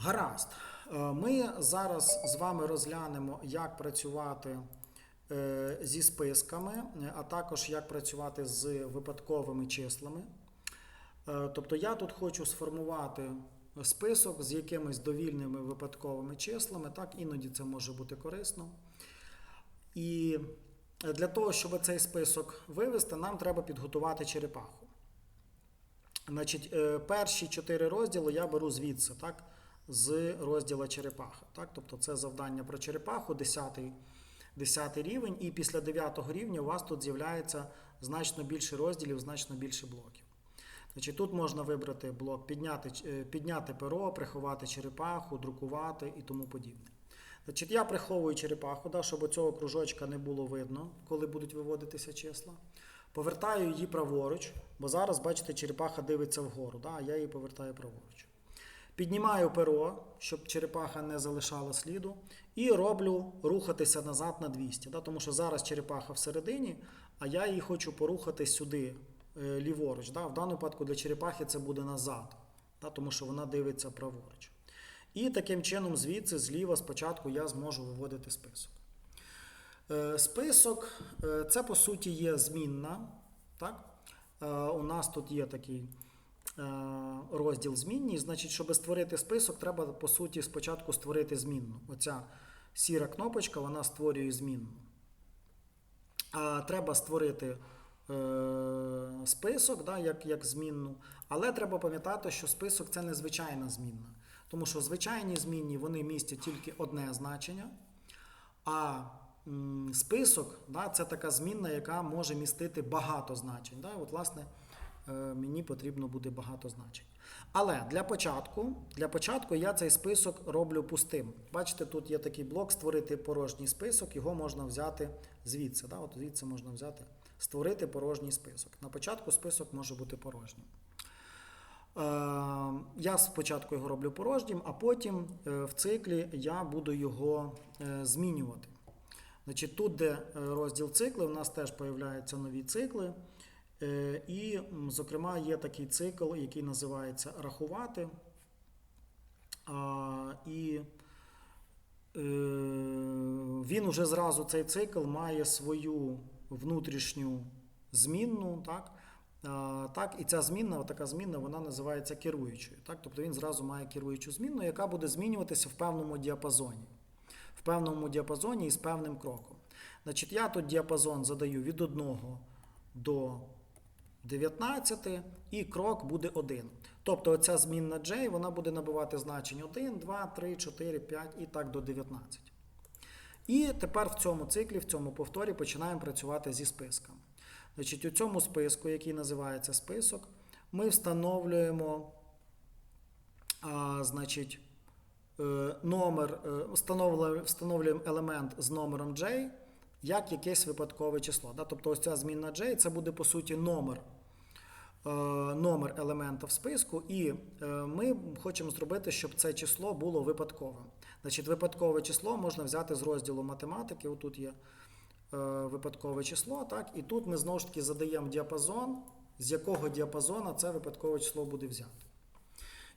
Гаразд. Е, Ми зараз з вами розглянемо, як працювати е, зі списками, а також як працювати з випадковими числами. Е, Тобто я тут хочу сформувати список з якимись довільними випадковими числами. Так, іноді це може бути корисно. І для того, щоб цей список вивести, нам треба підготувати черепаху. Значить, перші чотири розділи я беру звідси, так, з розділа черепаха. Так? Тобто це завдання про черепаху, 10, 10 рівень, і після 9 рівня у вас тут з'являється значно більше розділів, значно більше блоків. Значить, тут можна вибрати блок підняти, е, підняти перо, приховати черепаху, друкувати і тому подібне. Значить, я приховую черепаху, да, щоб цього кружочка не було видно, коли будуть виводитися числа. Повертаю її праворуч, бо зараз, бачите, черепаха дивиться вгору, да, а я її повертаю праворуч. Піднімаю перо, щоб черепаха не залишала сліду, і роблю рухатися назад на 200. Да, тому що зараз черепаха всередині, а я її хочу порухати сюди, е, ліворуч. Да. В даному випадку для черепахи це буде назад, да, тому що вона дивиться праворуч. І таким чином, звідси, зліва, спочатку я зможу виводити список. Е, Список е, це по суті є змінна. Так? У нас тут є такий розділ змінні. Значить, щоб створити список, треба по суті спочатку створити змінну. Оця сіра кнопочка вона створює змінну. А треба створити е, список, да, як, як змінну. Але треба пам'ятати, що список це не звичайна змінна. Тому що звичайні змінні вони містять тільки одне значення. А список да, це така змінна, яка може містити багато значень. Да? От, власне, е, мені потрібно буде багато значень. Але для початку, для початку я цей список роблю пустим. Бачите, тут є такий блок створити порожній список, його можна взяти звідси. Да? От звідси можна взяти, створити порожній список. На початку список може бути порожнім. Е, Я спочатку його роблю порожнім, а потім е, в циклі я буду його е, змінювати. Значить, тут, де е, розділ цикли, у нас теж появляються нові цикли. Е, І, зокрема, є такий цикл, який називається рахувати. І е, він уже зразу цей цикл має свою внутрішню змінну. Так? Так, і ця змінна, така змінна, вона називається керуючою. Так? Тобто він зразу має керуючу змінну, яка буде змінюватися в певному діапазоні. В певному діапазоні і з певним кроком. Значить, я тут діапазон задаю від 1 до 19, і крок буде 1. Тобто оця змінна J вона буде набувати значень 1, 2, 3, 4, 5 і так до 19. І тепер в цьому циклі, в цьому повторі починаємо працювати зі списком. Значить, у цьому списку, який називається список, ми встановлюємо а, значить, е, номер, е, встановлюємо елемент з номером J як якесь випадкове число. Да? Тобто ось ця змінна J це буде по суті номер, е, номер елемента в списку, і е, ми хочемо зробити, щоб це число було випадковим. Значить, випадкове число можна взяти з розділу математики. Отут є е, випадкове число, так, і тут ми знову ж таки задаємо діапазон, з якого діапазону це випадкове число буде взято.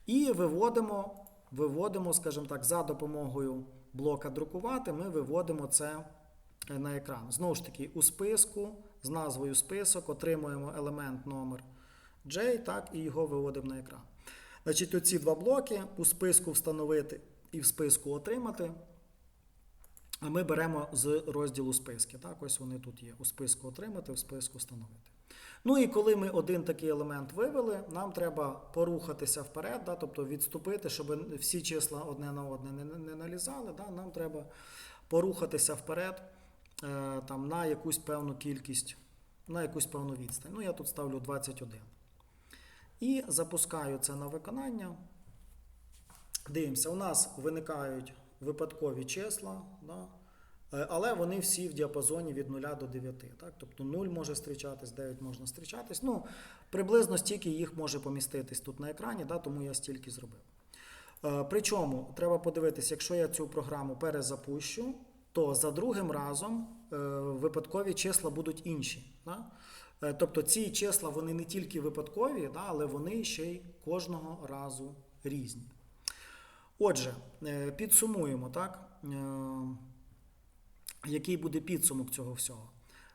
І виводимо, виводимо, скажімо так, за допомогою блока друкувати, ми виводимо це на екран. Знову ж таки, у списку з назвою список отримуємо елемент номер J, так, і його виводимо на екран. Значить, оці два блоки у списку встановити і в списку отримати. А ми беремо з розділу списки. Так, ось вони тут є. У списку отримати, в списку встановити. Ну і коли ми один такий елемент вивели, нам треба порухатися вперед, да, тобто відступити, щоб всі числа одне на одне не, налізали. Да, нам треба порухатися вперед е, там, на якусь певну кількість, на якусь певну відстань. Ну, я тут ставлю 21. І запускаю це на виконання. Дивимося, у нас виникають випадкові числа, да? е, але вони всі в діапазоні від 0 до 9. Так? Тобто 0 може зустрічатись, 9 можна зустрічатись. Ну, приблизно стільки їх може поміститись тут на екрані, да? тому я стільки зробив. Е, Причому треба подивитися, якщо я цю програму перезапущу, то за другим разом е, випадкові числа будуть інші. Е, Тобто ці числа вони не тільки випадкові, але вони ще й кожного разу різні. Отже, е, підсумуємо, так? Який буде підсумок цього всього?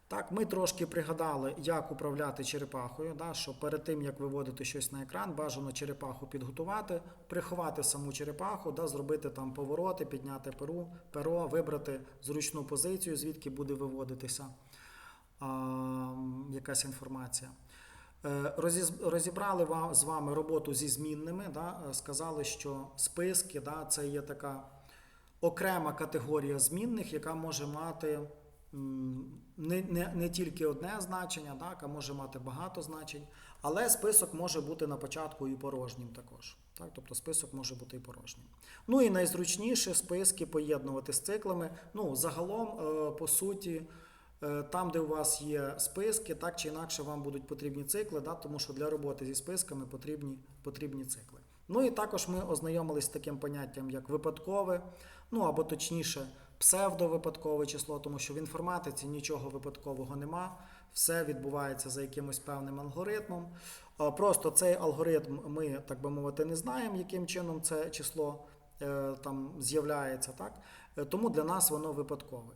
Так, ми трошки пригадали, як управляти черепахою, да, що перед тим, як виводити щось на екран, бажано черепаху підготувати, приховати саму черепаху, да, зробити там повороти, підняти перу, перо, вибрати зручну позицію, звідки буде виводитися а, якась інформація. Е, Розібрали з вами роботу зі змінними, да, сказали, що списки да, це є така окрема категорія змінних, яка може мати не, не, не тільки одне значення, так, а може мати багато значень, але список може бути на початку і порожнім також. Так, тобто список може бути і порожнім. Ну і найзручніше списки поєднувати з циклами. Ну, загалом, е, по суті, е, там, де у вас є списки, так чи інакше вам будуть потрібні цикли, да, тому що для роботи зі списками потрібні, потрібні цикли. Ну і також ми ознайомились з таким поняттям, як випадкове, ну або точніше, псевдовипадкове число, тому що в інформатиці нічого випадкового нема, все відбувається за якимось певним алгоритмом. Просто цей алгоритм ми, так би мовити, не знаємо, яким чином це число е, там з'являється. Так? Е, Тому для нас воно випадкове.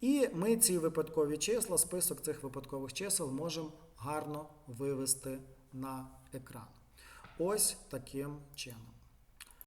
І ми ці випадкові числа, список цих випадкових чисел можемо гарно вивести на екран. Ось таким чином.